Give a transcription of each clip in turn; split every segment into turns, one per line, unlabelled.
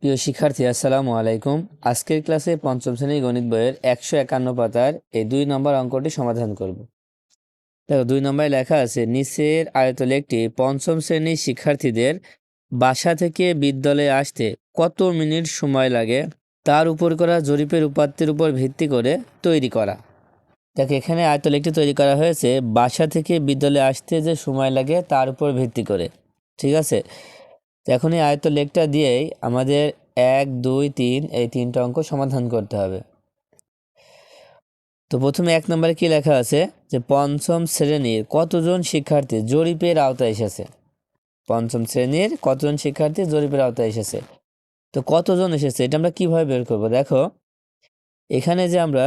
প্রিয় শিক্ষার্থী আসসালামু আলাইকুম আজকের ক্লাসে পঞ্চম শ্রেণীর গণিত বইয়ের একশো একান্ন পাতার এই দুই নম্বর অঙ্কটি সমাধান করব দেখো দুই নম্বরে লেখা আছে নিচের আয়তলে একটি পঞ্চম শ্রেণীর শিক্ষার্থীদের বাসা থেকে বিদ্যালয়ে আসতে কত মিনিট সময় লাগে তার উপর করা জরিপের উপাত্তের উপর ভিত্তি করে তৈরি করা দেখ এখানে আয়তলে একটি তৈরি করা হয়েছে বাসা থেকে বিদ্যালয়ে আসতে যে সময় লাগে তার উপর ভিত্তি করে ঠিক আছে তো এখন এই আয়ত্ত লেখটা দিয়েই আমাদের এক দুই তিন এই তিনটা অঙ্ক সমাধান করতে হবে তো প্রথমে এক নম্বরে কি লেখা আছে যে পঞ্চম শ্রেণীর কতজন শিক্ষার্থী জরিপের আওতায় এসেছে পঞ্চম শ্রেণীর কতজন শিক্ষার্থী জরিপের আওতায় এসেছে তো কতজন এসেছে এটা আমরা কিভাবে বের করব দেখো এখানে যে আমরা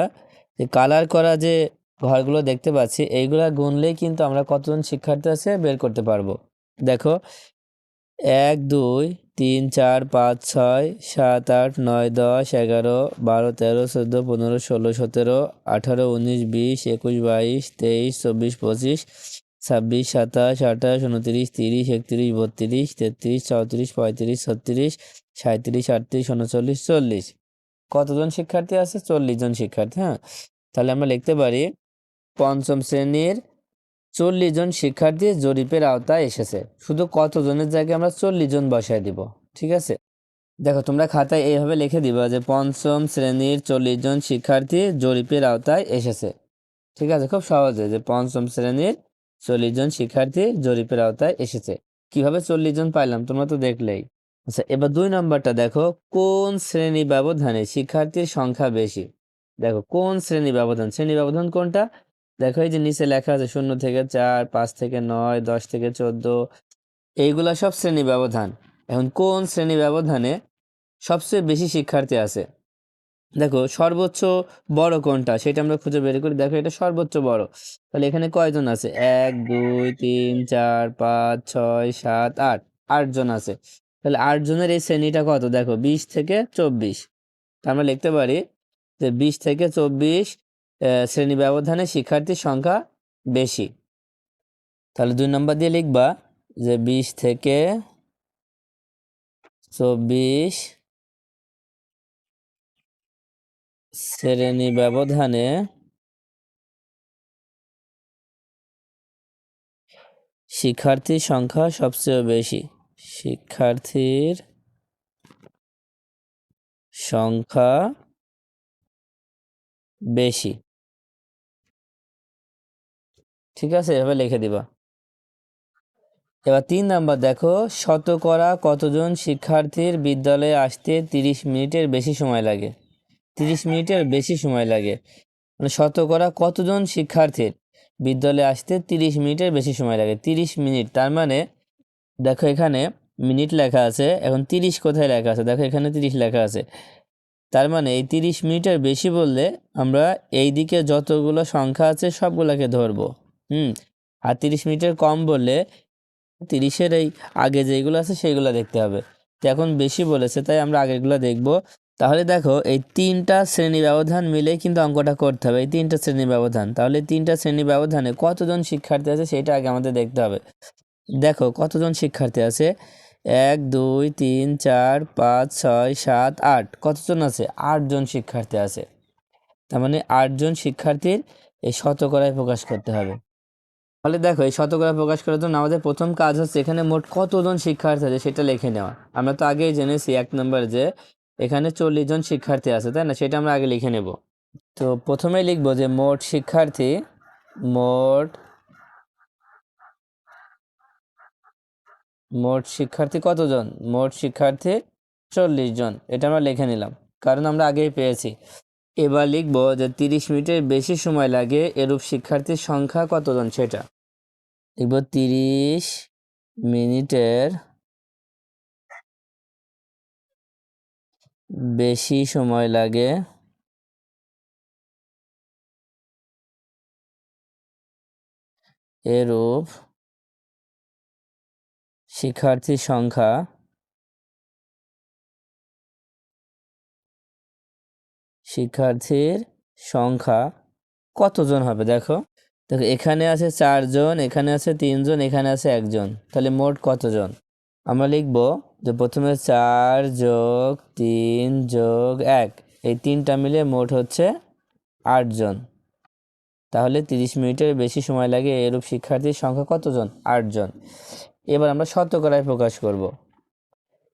যে কালার করা যে ঘরগুলো দেখতে পাচ্ছি এইগুলা গুনলেই কিন্তু আমরা কতজন শিক্ষার্থী আছে বের করতে পারবো দেখো এক দুই তিন চার পাঁচ ছয় সাত আট নয় দশ এগারো বারো তেরো চোদ্দো পনেরো ষোলো সতেরো আঠারো উনিশ বিশ একুশ বাইশ তেইশ চব্বিশ পঁচিশ ছাব্বিশ সাতাশ আঠাশ উনত্রিশ তিরিশ একত্রিশ বত্রিশ তেত্রিশ চৌত্রিশ পঁয়ত্রিশ ছত্রিশ সাঁত্রিশ আটত্রিশ উনচল্লিশ চল্লিশ কতজন শিক্ষার্থী আছে চল্লিশ জন শিক্ষার্থী হ্যাঁ তাহলে আমরা লিখতে পারি পঞ্চম শ্রেণীর চল্লিশ জন শিক্ষার্থী জরিপের আওতায় এসেছে শুধু কতজনের জায়গায় আমরা চল্লিশ জন বসায় দিব ঠিক আছে দেখো তোমরা খাতায় এইভাবে লিখে দিবা যে পঞ্চম শ্রেণীর চল্লিশ জন শিক্ষার্থী জরিপের আওতায় এসেছে ঠিক আছে খুব সহজে যে পঞ্চম শ্রেণীর চল্লিশ জন শিক্ষার্থী জরিপের আওতায় এসেছে কিভাবে চল্লিশ জন পাইলাম তোমরা তো দেখলেই আচ্ছা এবার দুই নম্বরটা দেখো কোন শ্রেণী ব্যবধানে শিক্ষার্থীর সংখ্যা বেশি দেখো কোন শ্রেণী ব্যবধান শ্রেণী ব্যবধান কোনটা দেখো এই যে নিচে লেখা আছে শূন্য থেকে চার পাঁচ থেকে নয় দশ থেকে চোদ্দ এইগুলা সব শ্রেণী ব্যবধান এখন কোন শ্রেণী ব্যবধানে সবচেয়ে বেশি শিক্ষার্থী আছে দেখো সর্বোচ্চ বড় কোনটা সেটা আমরা খুঁজে বের করি দেখো এটা সর্বোচ্চ বড় তাহলে এখানে কয়জন আছে এক দুই তিন চার পাঁচ ছয় সাত আট আটজন আছে তাহলে আটজনের এই শ্রেণীটা কত দেখো বিশ থেকে চব্বিশ আমরা লিখতে পারি যে বিশ থেকে চব্বিশ শ্রেণী ব্যবধানে শিক্ষার্থীর সংখ্যা বেশি তাহলে দুই নম্বর দিয়ে লিখবা যে বিশ থেকে চব্বিশ শ্রেণী ব্যবধানে শিক্ষার্থীর সংখ্যা সবচেয়ে বেশি শিক্ষার্থীর সংখ্যা বেশি ঠিক আছে এভাবে লিখে দিবা এবার তিন নাম্বার দেখো শতকরা কতজন শিক্ষার্থীর বিদ্যালয়ে আসতে ৩০ মিনিটের বেশি সময় লাগে ৩০ মিনিটের বেশি সময় লাগে মানে শতকরা কতজন শিক্ষার্থীর বিদ্যালয়ে আসতে ৩০ মিনিটের বেশি সময় লাগে ৩০ মিনিট তার মানে দেখো এখানে মিনিট লেখা আছে এখন ৩০ কোথায় লেখা আছে দেখো এখানে ৩০ লেখা আছে তার মানে এই ৩০ মিনিটের বেশি বললে আমরা এই দিকে যতগুলো সংখ্যা আছে সবগুলোকে ধরবো হুম আর তিরিশ মিনিটের কম বললে তিরিশের এই আগে যেগুলো আছে সেইগুলো দেখতে হবে তো এখন বেশি বলেছে তাই আমরা আগেরগুলো দেখব তাহলে দেখো এই তিনটা শ্রেণী ব্যবধান মিলেই কিন্তু অঙ্কটা করতে হবে এই তিনটা শ্রেণী ব্যবধান তাহলে তিনটা শ্রেণী ব্যবধানে কতজন শিক্ষার্থী আছে সেটা আগে আমাদের দেখতে হবে দেখো কতজন শিক্ষার্থী আছে এক দুই তিন চার পাঁচ ছয় সাত আট কতজন আছে আটজন শিক্ষার্থী আছে তার মানে আটজন শিক্ষার্থীর এই শতকরায় প্রকাশ করতে হবে ফলে দেখো এই শতকরা প্রকাশ করার জন্য আমাদের প্রথম কাজ হচ্ছে এখানে মোট কতজন শিক্ষার্থী আছে সেটা লিখে নেওয়া আমরা তো আগেই জেনেছি এক নম্বর যে এখানে চল্লিশ জন শিক্ষার্থী আছে তাই না সেটা আমরা আগে লিখে নেব তো প্রথমে লিখব যে মোট শিক্ষার্থী মোট মোট শিক্ষার্থী কতজন মোট শিক্ষার্থী চল্লিশ জন এটা আমরা লিখে নিলাম কারণ আমরা আগেই পেয়েছি এবার লিখব যে তিরিশ মিনিটের বেশি সময় লাগে এরূপ শিক্ষার্থীর সংখ্যা কতজন সেটা লিখব তিরিশ মিনিটের বেশি সময় লাগে এরূপ শিক্ষার্থীর সংখ্যা শিক্ষার্থীর সংখ্যা কতজন হবে দেখো দেখো এখানে আছে চারজন এখানে আছে তিনজন এখানে আছে একজন তাহলে মোট কতজন আমরা লিখব যে প্রথমে চার যোগ তিন যোগ এক এই তিনটা মিলে মোট হচ্ছে আটজন তাহলে তিরিশ মিনিটের বেশি সময় লাগে এরূপ শিক্ষার্থীর সংখ্যা কতজন আটজন এবার আমরা শতকরায় প্রকাশ করব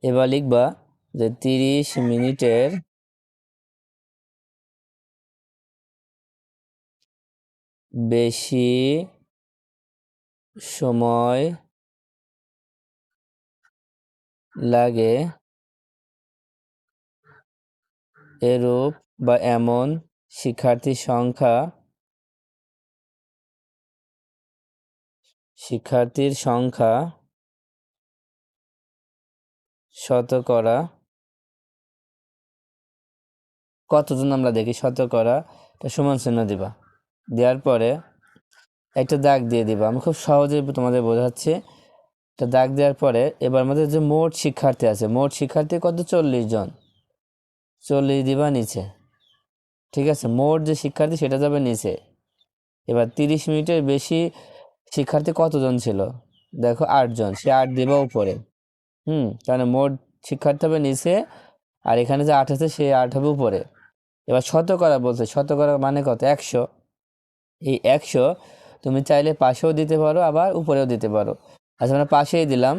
এবার লিখবা যে তিরিশ মিনিটের বেশি সময় লাগে এরূপ বা এমন শিক্ষার্থীর সংখ্যা শিক্ষার্থীর সংখ্যা শতকরা কতজন আমরা দেখি শতকরা সমান চিহ্ন দিবা দেওয়ার পরে একটা দাগ দিয়ে দিব আমি খুব সহজে তোমাদের বোঝাচ্ছি একটা দাগ দেওয়ার পরে এবার আমাদের যে মোট শিক্ষার্থী আছে মোট শিক্ষার্থী কত চল্লিশ জন চল্লিশ দিবা নিচে ঠিক আছে মোট যে শিক্ষার্থী সেটা যাবে নিচে এবার তিরিশ মিনিটের বেশি শিক্ষার্থী কতজন ছিল দেখো আটজন সে আট দিবা উপরে হুম কারণ মোট শিক্ষার্থী হবে নিচে আর এখানে যে আট আছে সে আট হবে উপরে এবার শতকরা বলছে শতকরা মানে কত একশো এই একশো তুমি চাইলে পাশেও দিতে পারো আবার উপরেও দিতে পারো আচ্ছা আমরা পাশেই দিলাম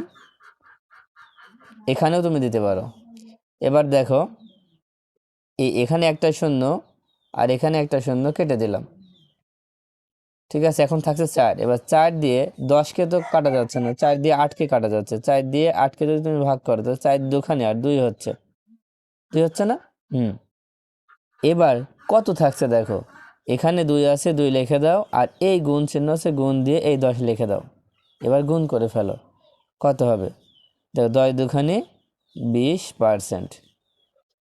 এখানেও তুমি দিতে পারো এবার দেখো এই এখানে একটা শূন্য আর এখানে একটা শূন্য কেটে দিলাম ঠিক আছে এখন থাকছে চার এবার চার দিয়ে দশকে তো কাটা যাচ্ছে না চার দিয়ে আটকে কাটা যাচ্ছে চার দিয়ে আটকে যদি তুমি ভাগ করো তো চার দুখানে আর দুই হচ্ছে দুই হচ্ছে না হুম এবার কত থাকছে দেখো এখানে দুই আছে দুই লিখে দাও আর এই গুণ চিহ্ন আছে গুণ দিয়ে এই দশ লিখে দাও এবার গুণ করে ফেলো কত হবে দেখো দশ দুখানি বিশ পারসেন্ট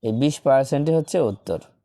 এই বিশ পারসেন্টই হচ্ছে উত্তর